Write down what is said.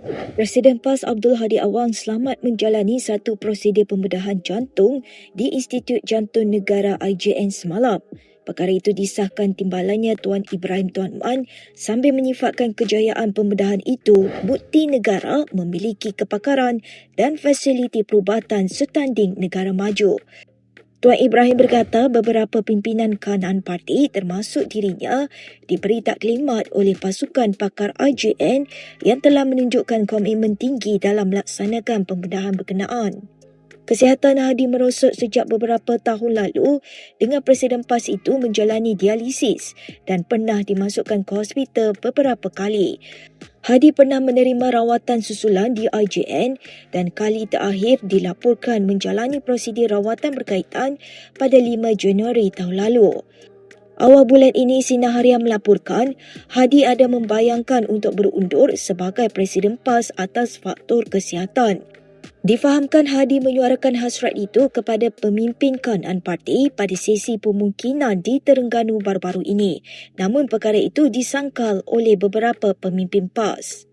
Presiden PAS Abdul Hadi Awang selamat menjalani satu prosedur pembedahan jantung di Institut Jantung Negara IJN semalam. Perkara itu disahkan timbalannya Tuan Ibrahim Tuan Man sambil menyifatkan kejayaan pembedahan itu bukti negara memiliki kepakaran dan fasiliti perubatan setanding negara maju. Tuan Ibrahim berkata beberapa pimpinan kanan parti termasuk dirinya diberi taklimat oleh pasukan pakar IJN yang telah menunjukkan komitmen tinggi dalam melaksanakan pembedahan berkenaan. Kesihatan Hadi merosot sejak beberapa tahun lalu dengan Presiden PAS itu menjalani dialisis dan pernah dimasukkan ke hospital beberapa kali. Hadi pernah menerima rawatan susulan di IJN dan kali terakhir dilaporkan menjalani prosedur rawatan berkaitan pada 5 Januari tahun lalu. Awal bulan ini Sina Harian melaporkan Hadi ada membayangkan untuk berundur sebagai Presiden PAS atas faktor kesihatan. Difahamkan Hadi menyuarakan hasrat itu kepada pemimpin kanan parti pada sesi pemungkinan di Terengganu baru-baru ini. Namun perkara itu disangkal oleh beberapa pemimpin PAS.